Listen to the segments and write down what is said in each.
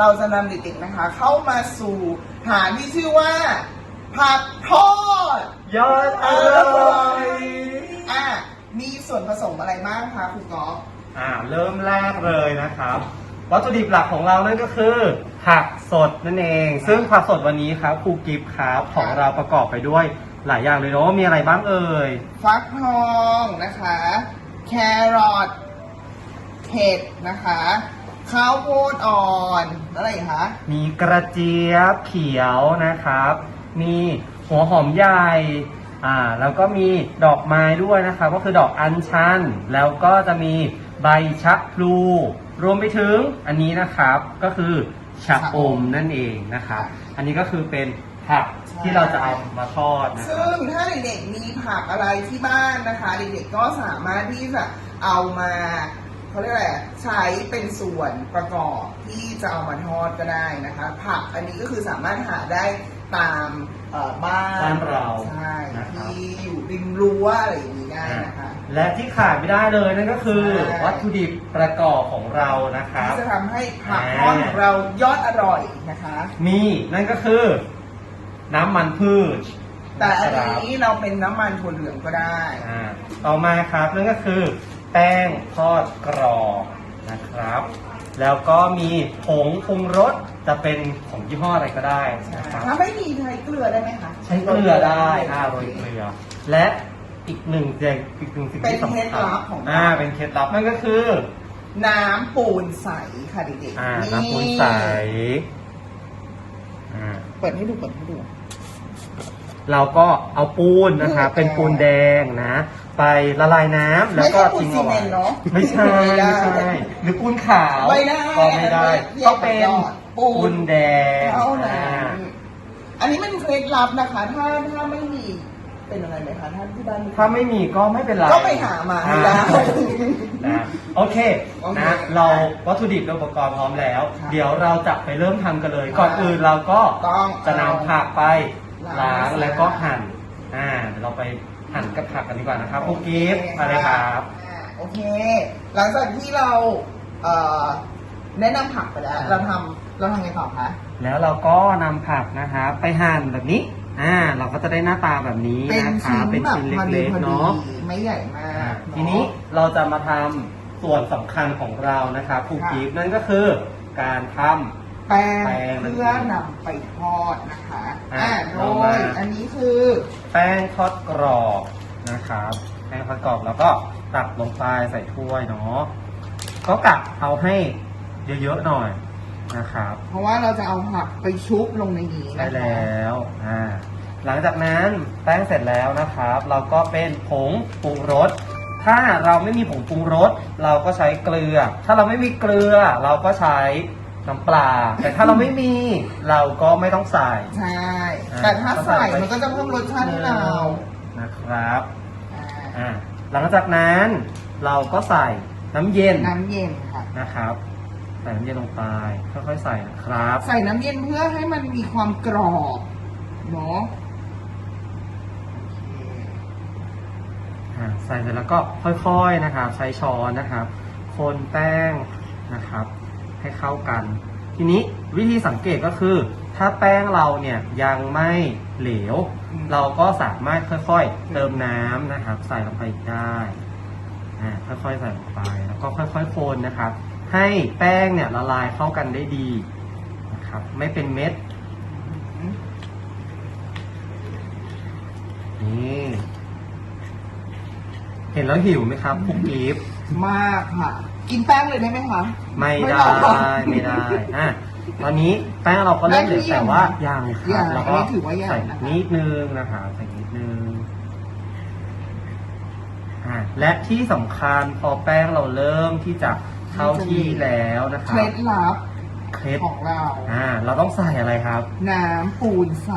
เราจะนำเด็กๆนะคะ เข้ามาสู่ฐานที่ชื่อว่า ผักทอดยอดอร่อยอะมีส่วนผสมอะไรบ้างคะคุณก๊อฟอ่าเริ่มแรกเลยนะครับ วัตถุดิบหลักของเรานั่นก็คือ ผักสดนั่นเอง ซึ่งผักสดวันนี้ครับครูกิฟต์ครับของเราประกอบไปด้วยหลายอย่างเลยเนาะมีอะไรบ้างเอ่ยฟักทองนะคะ แครอทเห็ดนะคะ ข้าวโพดอ่อนอะไรอีกคะมีกระเจี๊ยบเขียวนะครับ มีหัวหอมใหญ่อ่าแล้วก็มีดอกไม้ด้วยนะครับ ก็คือดอกอัญชัน แล้วก็จะมีใบชะพลู รวมไปถึงอันนี้นะครับก็คือชะอมนั่นเองนะครับ อันนี้ก็คือเป็นผักที่เราจะเอามาทอดนะครัซึ่บงถ้าเด็กๆมีผักอะไรที่บ้านนะคะ เด็กๆก็สามารถที่จะเอามา เขาเรียกอะไรอะใช้เป็นส่วนประกอบที่จะเอามาทอดก็ได้นะคะ ผักอันนี้ก็คือสามารถหาได้ตามเอ่อบ้านบ้านเราใช่นะครับที่อยู่ริมรั้วอะไรอย่างนี้ได้นะคะ และที่ขาดไม่ได้เลยนั่นก็คือใช่วัตถุดิบประกอบของเรานะครับที่จะทำให้ผักทอดของเรายอดอร่อยนะคะ มีนั่นก็คือ น้ำมันพืช แต่อันนะครับนี้เราเป็นน้ำมันถั่วเหลืองก็ได้อ่าต่อมาครับนั่นก็คือ แป้งทอดกรอบนะครับ แล้วก็มีผงปรุงรสจะเป็นของยี่ห้ออะไรก็ได้นะครับ ถ้าไม่มีใช้เกลือได้ไหมคะใช้เกลือได้อ่าโรยเกลือ และอีกหนึ่งอย่างอีกหนึ่งสิ่งที่สำเป็นเคล็คัดญลับของเราอ่าเป็นเคล็ดลับนั่นก็คือน้ำปูนใสค่ะเด็กอ่าๆน้ำปูนใสอ่า เปิดให้ดูเปิดให้ดู เราก็เอาปูนนะครับอืมเป็นปูนแดงนะ ไปละลายน้ำแล้วก็ไม่ใช่ปูนทิ้งเอาไว้ซีเมนต์เนอะไม่ใช่ไม่ได้ไม่ใช่หรือปูนขาวไม่ได้ก็ไม่ได้อันนั้นก็เป็นปูนปูนแดงเท่านั้อ่านอันนี้มันเคล็ดลับนะคะ ถ้าถ้าไม่มีเป็นอะไรไหมคะถ้าที่บ้านถ้าไม่มีก็ไม่เป็นไรก็ไปหามาให้ได้ อ่า นะโอเคโอเคนะเราวัตถุดิบและอุปกรณ์พร้อมแล้ว ค่ะเดี๋ยวเราจะไปเริ่มทำกันเลย ก่อนค่ะอื่นเราก็ต้อง จะนำผักไป ล้าล้างงแล้วก็หั่นอ่าเดี๋ยวเราไปหั่นกับผักกันดีกว่านะครับคุกกิฟต์มาเลยครับอ่าโอเค หลังจากที่เราเอ่อแนะนำผักไปแล้ว เราทำเราทำไงต่อคะ แล้วเราก็นำผักนะคะไปหั่นแบบนี้อ่าเราก็จะได้หน้าตาแบบนี้เป็นนะคะชิ้นเป็นแบบชิ้นพอดีเล็กพอๆดีเนาะ ไม่ใหญ่มากอ่าเอะ ทีนี้เราจะมาทำส่วนสำคัญของเรานะคะครูค่ะกิฟต์นั่นก็คือการทำ แป้งแป้งเพื่อนำไปทอดนะคะอ่าอ่าโดเรามา ยอันนี้คือแป้งทอดกรอบนะครับ แป้งทอดกรอบแล้วก็ตักลงไปใส่ถ้วยเนาะก็กะเอาให้เยอะๆหน่อยนะครับ เพราะว่าเราจะเอาผักไปชุบลงในนี้ได้นะคะ แล้วอ่าหลังจากนั้นแป้งเสร็จแล้วนะครับ เราก็เป็นผงปรุงรส ถ้าเราไม่มีผงปรุงรส เราก็ใช้เกลือ ถ้าเราไม่มีเกลือ เราก็ใช้ น้ำปลา แต่ถ้าเราไม่มีเราก็ไม่ต้องใส่ ใช่ อ่าแต่ถ้าใส่ก็ใส่ไปมันก็จะเพิ่มรสชาติให้เรานะครับ อ่าอ่าหลังจากนั้นเราก็ใส่น้ำเย็นน้ำเย็นค่ะ นะครับ ใส่น้ำเย็นลงไปค่อยๆใส่นะครับ ใส่น้ำเย็นเพื่อให้มันมีความกรอบเนาะอ่าใส่เสร็จแล้วก็ค่อยๆนะครับ ใช้ช้อนนะครับ คนแป้งนะครับ ให้เข้ากัน ทีนี้วิธีสังเกตก็คือ ถ้าแป้งเราเนี่ยยังไม่เหลว เราก็สามารถค่อยๆเติมน้ำนะครับ ใส่ลงไปอีกได้อ่าค่อยๆใส่ลงไปแล้วก็ค่อยๆคนนะครับ ให้แป้งเนี่ยละลายเข้ากันได้ดีนะครับ ไม่เป็นเม็ดนี่ เห็นแล้วหิวไหมครับคุกกีฟมากค่ะ กินแป้งเลยได้ไหมคะ ไม่ได้หรอกไม่ได้อะตอนนี้แป้งเราก็เริ่มเหลือแป้งที่แต่ว่ายังคยัรับงแล้วก็อันนี้ถือว่ายังใส่นะคะ นิดนึงนะคะใส่นิดนึงอะและที่สำคัญพอแป้งเราเริ่มที่จะเข้าที่แล้วนะคเครับล็ดลับเคล็ดของเรา อ่า เราต้องใส่อะไรครับ น้ำปูนใส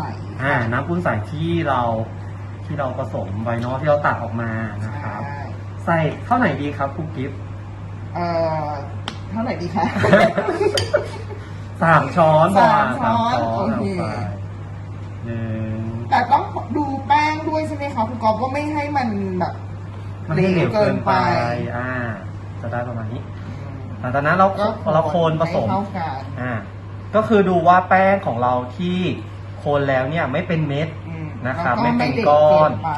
อ่า น้ำปูนใส่ที่เรา ที่เราผสมไว้เนาะที่เราตักออกมานะครับใช่ใส่เท่าไหร่ดีครับคุกกิฟต์เอ่อเท่าไหร่ดีคะ สามช้อนประมาณสามช้อนสามโอเค ลงไปหนึ่งแต่ต้องดูแป้งด้วยใช่ไหมคะคุณกอฟว่าไม่ให้มันแบบไม่ให้เหลวเกินไป อ่า จะได้ประมาณนี้หลังจากนั้นเราก็เราโคนผสม ให้เข้ากันอ่า ก็คือดูว่าแป้งของเราที่โคนแล้วเนี่ยไม่เป็นเม็ด อืม นะครับแล้วก็ไม่เป็นเหลวก้อนเไป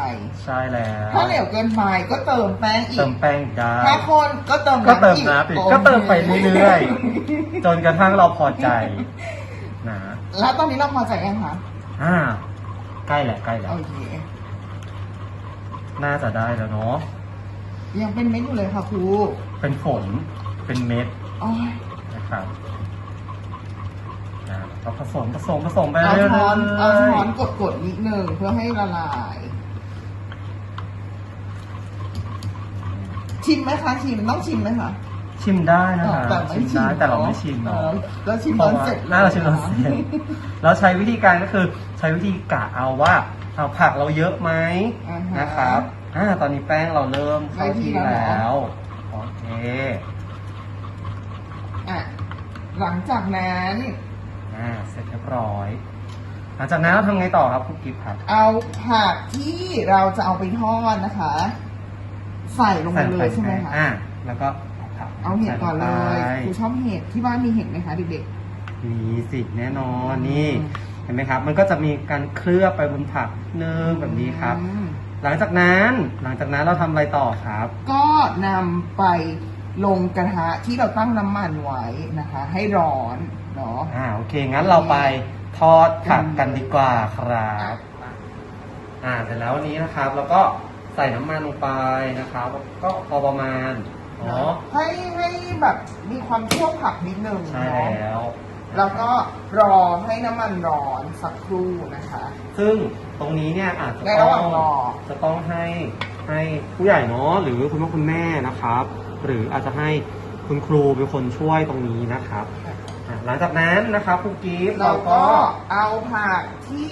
ใช่แล้วถ้าเหลวเกินไปก็เติมแป้งอีเติกมแป้งอีกได้ถ้าคนก็เติมก็เติมอีน้ำอีกโอคก็เติมไปเรื่อยๆจนกระทั่งเราพอใจนะแล้วตอนนี้เราพอใจยังคะอ่าใกล้แหละใกล้แล้วโอเคน่าจะได้แล้วเนาะยังเป็นเม็ดอยู่เลยค่ะครูเป็นฝนเป็นเม็ดโอ้ยนะครับอ่า เราผสมผสมผสมไปเอาเรื่อยช้อนเอาช้อนๆกดกดๆนิดนึงเพื่อให้ละลาย ชิมไหมคะชิมต้องชิมไหมคะชิมได้นะอ๋อคะแต่ไม่ชิมชิมได้แต่เราไม่ชิมเอเนาะอแล้วชิมเพตอราะนว่าเสร็จน่าจะชิมตอนเสร็จเราใช้วิธีการก็คือใช้วิธีกะเอาว่าเอาผักเราเยอะไหมอ่าฮ นะครับอ่าตอนนี้แป้งเราเริ่มเข้าที่ได้ที่แล้วเหรอแล้วโอเค อะหลังจากนั้น อ่าเสร็จเรียบร้อย หลังจากนั้นเราทำไงต่อครับคุณกิฟต์ครับ เอาผักที่เราจะเอาไปทอดนะคะ ใส่ลงไปเลยใช่ไหมคะอ่าแล้วก็เอาผักเอาเห็ดก่อนเลยใส่ครูงไปชอบเห็ดที่บ้านมีเห็ดไหมคะเด็ก มีสิแน่นอนนี่อืม เห็นไหมครับ มันก็จะมีการเคลือบไปบนผักนิดนึงๆแบบนี้ครับ อืมหลังจากนั้นหลังจากนั้นเราทำอะไรต่อครับ ก็นำไป ลงกระทะที่เราตั้งน้ำมันไว้นะคะ ให้ร้อนเนาะอ่าโอเค งั้นเราไปทอดผักกันดีกว่าครับ อ่าเสร็จแล้ววันนี้นะครับเราก็ใส่น้ำมันลงไปนะครับ ก็พอประมาณเนาะให้ให้แบบมีความท่วมผักนิดนึงใช่เนาะแล้ว แล้วก็รอให้น้ำมันร้อนสักครู่นะคะ ซึ่งตรงนี้เนี่ยอาจจะในต้ระหอว่างงรอจะต้องให้ให้ผู้ใหญ่เนาะหรือคุณพ่อคุณแม่นะครับ หรืออาจจะให้คุณครูเป็นคนช่วยตรงนี้นะครับอะหลังจากนั้นนะครับครูกิฟต์เราเราก็ก็เอาผักที่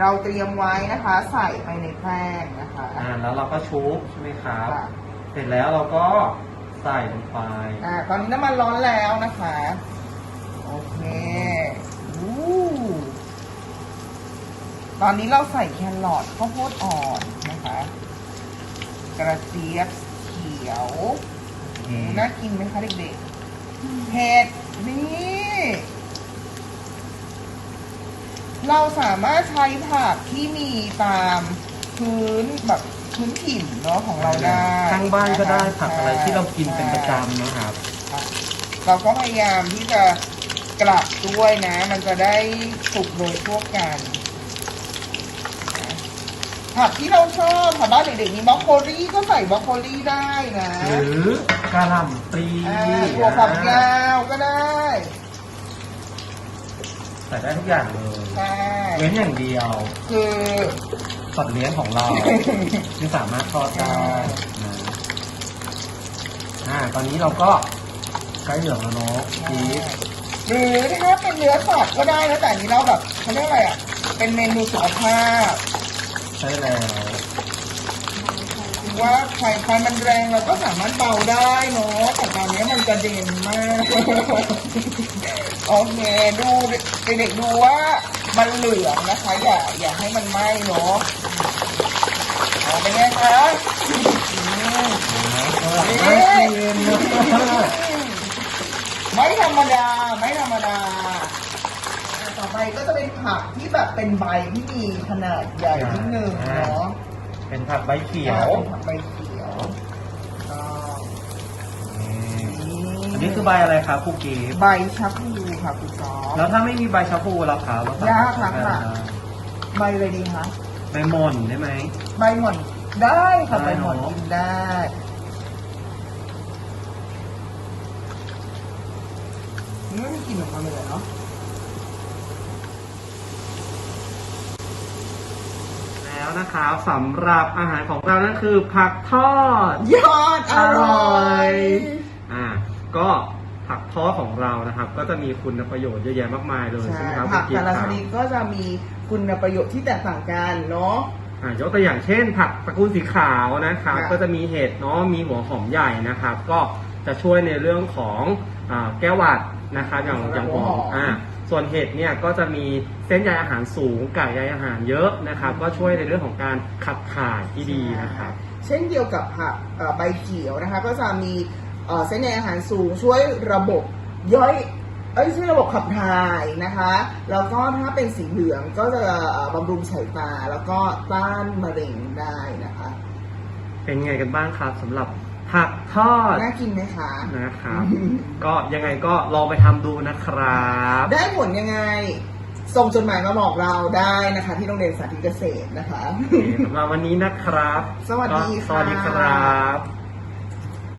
เราเตรียมไว้นะคะ ใส่ไปในแป้งนะคะอ่าแล้วเราก็ชุบใช่ไหมครับ ค่ะเสร็จแล้วเราก็ใส่ลงไป อ่าตอนนี้น้ำมันร้อนแล้วนะคะ โอเคอู้ตอนนี้เราใส่แครอทข้าวโพดอ่อนนะคะ กระเจี๊ยบเขียว น่ากินไหมคะเด็กๆเห็ดนี่เราสามารถใช้ผักที่มีตามพื้นแบบพื้นถิ่นเนาะของเราได้ข้างบ้านก็ได้นะคะผักอะไรที่เรากินเป็นประจำใช่นะครับ เราก็พยายามที่จะกลับด้วยนะ มันจะได้สุกโดยทั่วกันนะ ผักที่เราชอบค่ะบ้านเด็กๆมีบรอกโคลี่ก็ใส่บรอกโคลี่ได้นะหรือกระหล่ำปลีอ่าถั่วฝักยาวก็ได้ใส่ได้ทุกอย่างเลยใช่เว้นอย่างเดียวคือสัตว์เลี้ยงของเราที่สามารถทอดได้นะอ่าตอนนี้เราก็ใกล้เหลืองแล้วเนาะพีชหรือถ้าเป็นเนื้อสัตว์ก็ได้นะแต่อันนี้เราแบบเขาเรียกอะไรอะเป็นเมนูสุขภาพ ใช่แล้วคือว่าไฟไฟมันแรงเราก็สามารถเบาได้เนาะแต่ตอนนี้มันกระเด็นมากโอเคดูเด็กๆดูว่ามันเหลืองนะคะ อย่าอย่าให้มันไหม้เนาะเอาเป็นไงคะอืมน่ากินนะไม่ธรรมดาไม่ธรรมดาอะต่อ ไปก็จะเป็นผักที่แบบเป็นใบที่มีขนาดใหญ่นิดนึงเนาะเป็นผักใบเขียวอะเป็นผักใบเขียวก็อันนี้คือใบอะไรครับครูกีฟใบชะพลูค่ะคุณซอฟแล้วถ้าไม่มีใบชะพูล่ะครับเราสมรถยากค่ะใช้ได้ใบอะไรดีคะใบหม่อนได้ไหมใบหม่อนได้ค่ะได้ใบหม่อนเนอะกินได้ไม่มีกลิ่นออกมาเลยเนาะ แล้วนะครับสำหรับอาหารของเรานั่นคือผักทอด ยอดอร่อย อ่า ก็ผักทอดของเรานะครับ ก็จะมีคุณประโยชน์เยอะแยะมากมายเลยใช่ใช่ไหมครับผักคุณแต่ละคชรับนิดก็จะมีคุณประโยชน์ที่แตกต่างกันเนาะ อ่ายกตัวอย่างเช่น ผักตระกูลสีขาวนะครับ ค่ะ ก็จะมีเห็ดเนาะมีหัวหอมใหญ่นะครับ ก็จะช่วยในเรื่องของอ่าแก้วหวัดนะครับอย่างอย่างหัวหอมอ่า ส่วนเห็ดเนี่ยก็จะมีเส้นใยอาหารสูงกากใยอาหารเยอะนะครับ ก็ช่วยในเรื่องของการขับถ่ายที่ดีนะครับ เช่นเดียวกับผักเอ่อใบเขียวนะคะ ก็จะมีเอ่อเส้นใยอาหารสูงช่วยระบบย่อยเอ้ยช่วยระบบขับถ่ายนะคะแล้วก็ถ้าเป็นสีเหลืองก็จะเอ่อบำรุงสายตา แล้วก็ต้านมะเร็งได้นะคะ เป็นไงกันบ้างครับสำหรับ ผักทอดน่ากินไหมคะ นะครับ ก็ยังไงก็ลองไปทำดูนะครับ ได้ผลยังไง ส่งจดหมายมาบอกเราได้นะคะ ที่โรงเรียนสาธิตเกษตรนะคะ โอเคสำหรับวันนี้นะครับสวัสดีก็ค่ะสวัสดีครับ